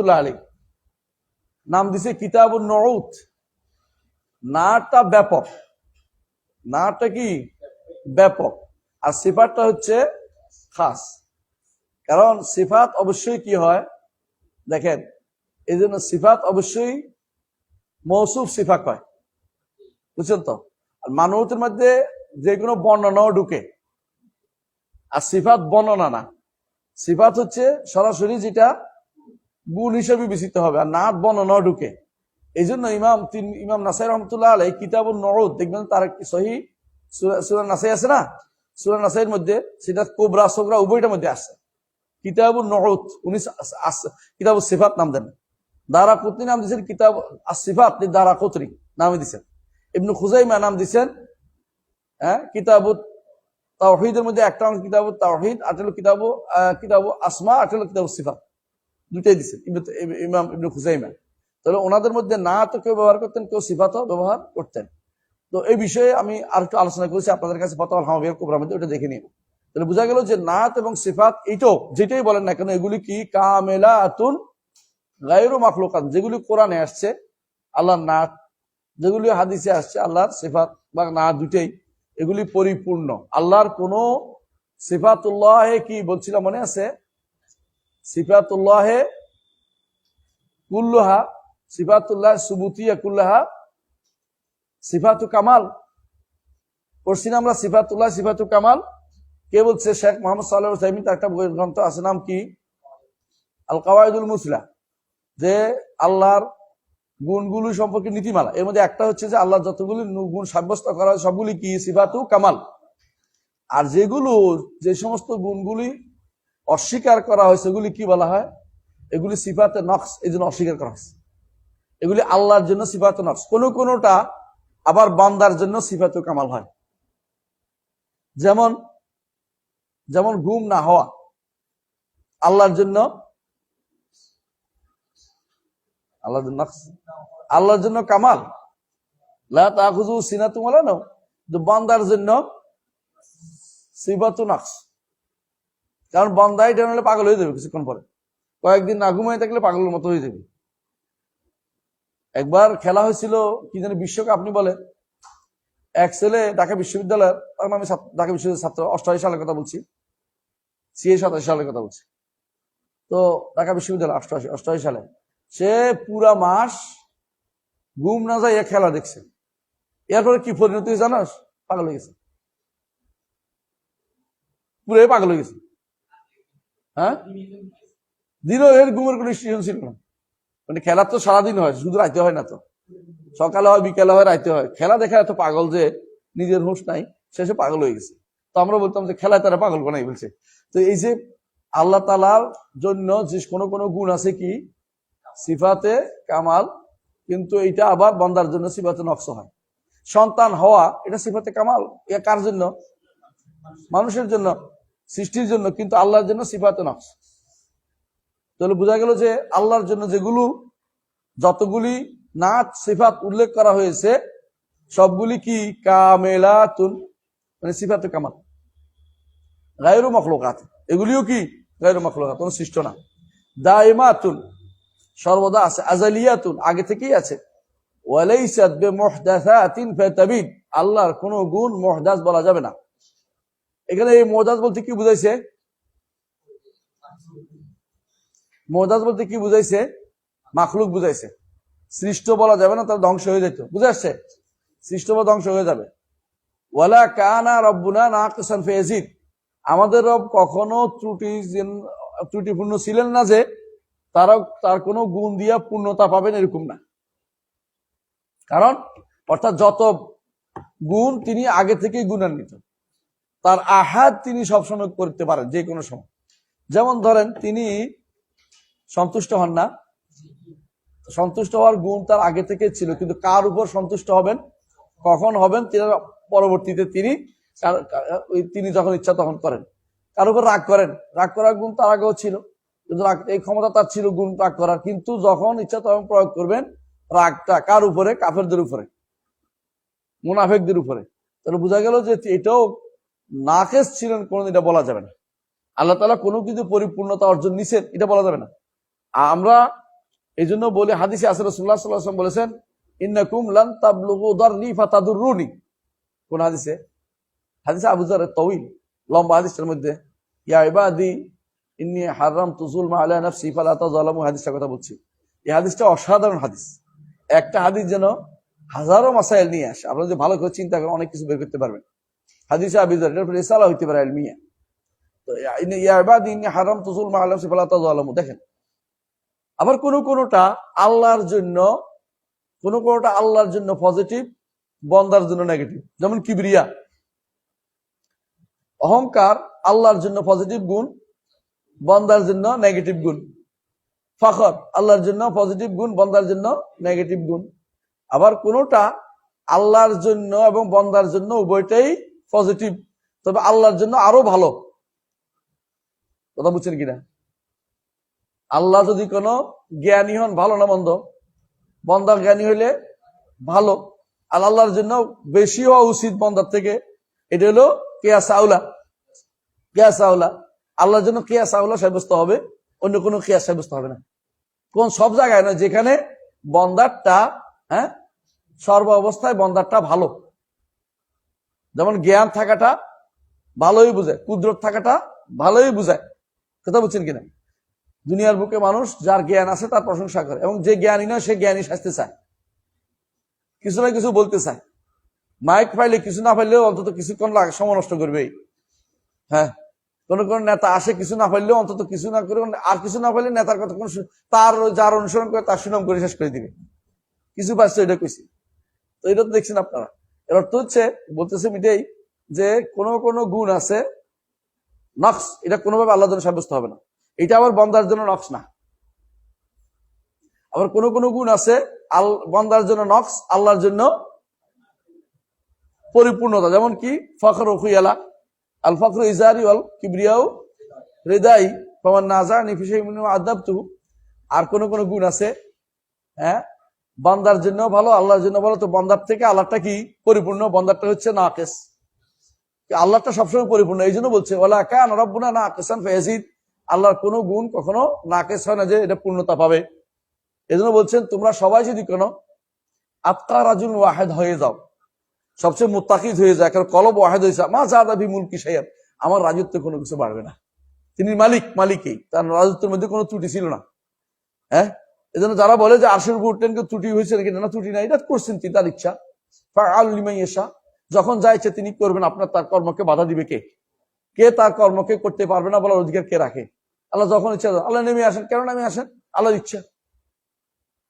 রহমতুল্লাহ আলী নাম দিছে কিতাবুল নউত। নাটা ব্যাপক। নাটা কি? ব্যাপক। আর সিফাতটা হচ্ছে খাস। কারণ সিফাত অবশ্যই কি হয়? দেখেন, এই জন্য সিফাত অবশ্যই মৌসুফ সিফাত হয়। বুঝছেন তো? আর মানবতের মধ্যে যে কোনো বর্ণনাও ঢুকে। আর সিফাত বর্ণনা না। সিফাত হচ্ছে সরাসরি যেটা গুণ হিসেবে বিচিত হবে, আর নাট বর্ণনাও ঢুকে। এই জন্য ইমাম তিন, ইমাম নাসাই রহমতুল্লাহ আলাই কিতাবুল নরদ দেখবেন তার একটি সহি সুরান নাসাই আছে না? সুরান নাসাইয়ের মধ্যে সেটা কোবরা সোবরা উভয়টার মধ্যে আসছে কিতাবুল নরদ উনি কিতাবুল সিফাত নাম দেন। দারা কুতনি নাম দিয়েছেন কিতাব আসিফাত দারা কুতরি নামে দিচ্ছেন ইবনু খুজাইমা নাম দিচ্ছেন হ্যাঁ কিতাবুত তাওহিদের মধ্যে একটা কিতাব তাওহিদ আর হলো কিতাব কিতাব আসমা আর হলো কিতাব সিফাত। দুটাই দিচ্ছেন ইমাম ইবনু খুজাইমা। তাহলে ওনাদের মধ্যে না তো কেউ ব্যবহার করতেন, কেউ সিফাতও ব্যবহার করতেন। তো এই বিষয়ে আমি আর একটু আলোচনা করেছি, আপনাদের কাছে ফতোয়াল হামাবিয়ার কোবরার মধ্যে ওটা দেখে নিন তাহলে বোঝা গেল যে নাত এবং সিফাত এইটাও যেটাই বলেন না কেন, এগুলি কি কামেলা আতুন গায়রু মাখলুকান যেগুলি কোরআনে আসছে, আল্লাহর নাত, যেগুলি হাদিসে আসছে, আল্লাহর সিফাত বা না দুটেই এগুলি পরিপূর্ণ। আল্লাহর কোন সিফাতুল্লাহে কি বলছিলাম মনে আছে? সিফাতুল্লাহে কুল্লুহা, সিফাতুল্লাহ সুবুতিয়া কুল্লাহা, সিফাতু কামাল। পড়ছি আমরা সিফাতুল্লাহ, সিফাতু কামাল? কে বলছে? শেখ মোহাম্মদ সাল্লাহ সাইমিন তার একটা বইয়ের গ্রন্থ আছে, নাম কি? আল কাওয়াইদুল মুসলা। যে আল্লাহর গুণগুলো সম্পর্কে নীতিমালা। এর মধ্যে একটা হচ্ছে যে আল্লাহ যতগুলি গুণ সাব্যস্ত করা হয়, সবগুলি কি? সিফাতু কামাল। আর যেগুলো, যে সমস্ত গুণগুলি অস্বীকার করা হয়েছে, এগুলি কি বলা হয়? এগুলি সিফাতে নকশ, এই জন্য অস্বীকার করা হয়েছে। এগুলি আল্লাহর জন্য সিফাতে নকশ। কোনো কোনোটা আবার বান্দার জন্য সিফাতু কামাল হয়। যেমন যেমন ঘুম না হওয়া, আল্লাহর জন্য আল্লাহর জন্য নকশ। আল্লাহর জন্য কামাল। লা তাখুযু সিনাতুম ওয়ালা নাওম। কিন্তু বান্দার জন্য সিফাতু নকশ। কারণ বান্দাই এটা হলে পাগল হয়ে যাবে কিছুক্ষণ পরে। কয়েকদিন না ঘুমাই থাকলে পাগলের মতো হয়ে যাবে। একবার খেলা হয়েছিল, কি জানি বিশ্বকাপ, আপনি বলে এক ছেলে ঢাকা বিশ্ববিদ্যালয়ের তখন আমি ঢাকা বিশ্ববিদ্যালয়ের ছাত্র, অষ্টআশি সালের কথা বলছি। সিএ সাতাশি সালের কথা বলছি। তো ঢাকা বিশ্ববিদ্যালয়, অষ্টআশি অষ্টআশি সালে। সে পুরা মাস ঘুম না যায় খেলা দেখছে। এরপরে কি পরিণতি জানাস? পাগল হয়ে গেছে। পুরো পাগল হয়ে গেছে। হ্যাঁ? দিনও এর ঘুমের কোনো স্টেশন ছিল না। মানে খেলা তো সারাদিন হয়, শুধু রাইতে হয় না তো। সকালে হয়, বিকালে হয়, রাইতে হয়। খেলা দেখা এত পাগল যে নিজের হুঁশ নাই, শেষে পাগল হয়ে গেছে। তো আমরা বলতাম যে খেলায় তারা পাগল বানাই বলছে তো এই যে আল্লাহ তালার জন্য যে কোনো কোনো গুণ আছে কি? সিফাতে কামাল, কিন্তু এটা আবার বন্দার জন্য সিফাতে নকশ হয়। সন্তান হওয়া, এটা সিফাতে কামাল। এ কার জন্য? মানুষের জন্য। সৃষ্টির জন্য, কিন্তু আল্লাহর জন্য সিফাতে নকশ। তাহলে বোঝা গেল যে আল্লাহর জন্য যেগুলো, যতগুলি নাচ, সিফাত উল্লেখ করা হয়েছে, সবগুলি কি কামেলাতুন মানে সিফাতে কামাল। গায়রু মখলুকাত। এগুলিও কি গায়রু মখলুকাত? কোন সৃষ্ট না। দাইমাতুন সর্বদা আছে। আজালিয়াতুন, আগে থেকেই আছে। ওয়ালাইসাত বিমুহদাসাতিন ফাতাবিদ। আল্লাহর কোন গুণ মুহদাস বলা যাবে না। এখানে এই মুহদাস বলতে কি বুঝাইছে? মুহদাস বলতে কি বুঝাইছে? মাখলুক বুঝাইছে। সৃষ্ট বলা যাবে না তার ধ্বংস হয়ে যেত। বুঝে আসছে? সৃষ্ট বা ধ্বংস হয়ে যাবে। ওয়ালা কানা রব্বুনা না নাকিসান ফিয়াজিদ আমাদের রব কখনো ত্রুটি ত্রুটিপূর্ণ ছিলেন না যে তারা তার কোনো গুণ দিয়া পূর্ণতা পাবেন এরকম না। কারণ, অর্থাৎ যত গুণ তিনি আগে থেকেই গুণান্বিত। তার আহাত তিনি সবসময় করতে পারেন, যে কোনো সময়। যেমন ধরেন, তিনি সন্তুষ্ট হন না। সন্তুষ্ট হওয়ার গুণ তার আগে থেকে ছিল, কিন্তু কার উপর সন্তুষ্ট হবেন? কখন হবেন? তিনি পরবর্তীতে তিনি তিনি যখন ইচ্ছা তখন করেন। কার উপর রাগ করেন? রাগ করার গুণ তার আগেও ছিল। কিন্তু এই ক্ষমতা তার ছিল গুণ রাগ করার। কিন্তু যখন ইচ্ছা তখন প্রয়োগ করবেন রাগটা কার উপরে? কাফেরদের উপরে। মুনাফেকদের উপরে। তাহলে বোঝা গেল যে এটাও নাকেস ছিলেন কোনোদিন, এটা বলা যাবে না। আল্লাহ তালা কোনো কিছু পরিপূর্ণতা অর্জন নিছেন, এটা বলা যাবে না। আমরা এই জন্য বলে, হাদিসে আসর রসুল্লাহ সাল্লাম বলেছেন, ইন্নাকুম লান দারনি ফাতাদুররুনি। কোন হাদিসে? হাদিসে আবু যার লম্বা হাদিসের মধ্যে ইন্নি হারাম তুজুল মা আলা হাদিসটা কথা বলছি। এই হাদিসটা অসাধারণ হাদিস। একটা হাদিস যেন হাজারো মাসাইল নিয়ে আসে। আপনারা যদি ভালো করে চিন্তা করেন, অনেক কিছু বের করতে পারবেন। হাদিসে আবু যার এটার রিসালা হইতে পারে আলমিয়া তো ইয়া- ইয়া ইবাদি ইন্নি হারাম তুজুল মা আলা নাফসি, ফালা দেখেন, আবার কোন কোনটা আল্লাহর জন্য, কোন কোনটা আল্লাহর জন্য পজিটিভ বন্দার জন্য নেগেটিভ যেমন কিবরিয়া। অহংকার আল্লাহর জন্য পজিটিভ গুণ, বন্দার জন্য নেগেটিভ গুণ। ফখর আল্লাহর জন্য পজিটিভ গুণ, বন্দার জন্য নেগেটিভ গুণ। আবার কোনটা আল্লাহর জন্য এবং বন্দার জন্য উভয়টাই পজিটিভ, তবে আল্লাহর জন্য আরও ভালো। কথা বুঝছেন কিনা? আল্লাহ যদি কোনো জ্ঞানী হন, ভালো না মন্দ? বন্দা জ্ঞানী হইলে ভালো। আর আল্লাহর জন্য বেশি হওয়া উচিত বন্দার থেকে। এটা হলো কেয়া সাউলা কেয়া সাউলা আল্লাহর জন্য কেয়া সাউলা সাব্যস্ত হবে, অন্য কোনো কেয়া সাব্যস্ত হবে না। কোন সব জায়গায় না, যেখানে বন্দারটা হ্যাঁ সর্ব অবস্থায় বন্দারটা ভালো। যেমন জ্ঞান থাকাটা ভালোই বুঝায় কুদরত থাকাটা ভালোই বুঝায় কথা বুঝছেন কিনা? দুনিয়ার বুকে মানুষ যার জ্ঞান আছে তার প্রশংসা করে এবং যে জ্ঞানী নয় সে জ্ঞানী সাজতে চায়। কিছু না কিছু বলতে চায়। মাইক পাইলে কিছু না পাইলেও অন্তত কিছুক্ষণ সময় নষ্ট করবেই। হ্যাঁ? কোন কোনো নেতা আসে কিছু না পাইলেও অন্তত কিছু না করে, আর কিছু না পাইলে নেতার কথা কোন তার যার অনুসরণ করে তার সুনাম করে শেষ করে দিবে। কিছু পাচ্ছে এটা কইছি। তো এটা তো দেখছেন আপনারা। এর অর্থ হচ্ছে, বলতেছে মিটাই যে কোন কোন গুণ আছে নক্স এটা কোনোভাবে আল্লাহ জন্য সাব্যস্ত হবে না। এটা আবার বন্দার জন্য নকশ না। আবার কোন কোন গুণ আছে, আল, বন্দার জন্য নকশ আল্লাহর জন্য পরিপূর্ণতা। যেমন কি, ফখর হুইয়ালা, আল ফখর ইজারি আল কিবরিয়াও হৃদয় তোমার নাজা আর কোন কোন গুণ আছে হ্যাঁ বান্দার জন্য ভালো, আল্লাহর জন্য ভালো, তো বন্দার থেকে আল্লাহটা কি পরিপূর্ণ? বান্দারটা হচ্ছে নাকেস। আল্লাহটা সবসময় পরিপূর্ণ এই জন্য বলছে আল্লাহর কোনো গুণ কখনো নাকেস হয় না যে এটা পূর্ণতা পাবে। এই জন্য বলছেন, তোমরা সবাই যদি কোনো আত্মা রাজুন ওয়াহেদ হয়ে যাও, সবচেয়ে মুতাকিদ হয়ে যায় কারণ কলব ওয়াহেদ হয়েছে মা জাদা বি মুলকি সাহেব আমার রাজত্বে কোনো কিছু বাড়বে না। তিনি মালিক, মালিকই। তার রাজত্বের মধ্যে কোনো ত্রুটি ছিল না। হ্যাঁ? এই জন্য যারা বলে যে আরশের উপর উঠলেন কেউ ত্রুটি হয়েছে নাকি, না ত্রুটি নাই, এটা করছেন তিনি তার ইচ্ছা আলিমাই যখন যা ইচ্ছা তিনি করবেন, আপনার তার কর্মকে বাধা দিবে কে? কে তার কর্মকে করতে পারবে না বলার অধিকার কে রাখে? আল্লাহ যখন ইচ্ছা, আল্লাহ নেমে আসেন। কেন নেমে আসেন? আল্লাহর ইচ্ছা।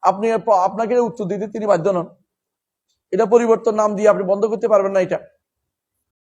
আপনি আপনাকে উত্তর দিতে তিনি বাধ্য নন। এটা পরিবর্তন নাম দিয়ে আপনি বন্ধ করতে পারবেন না এটা।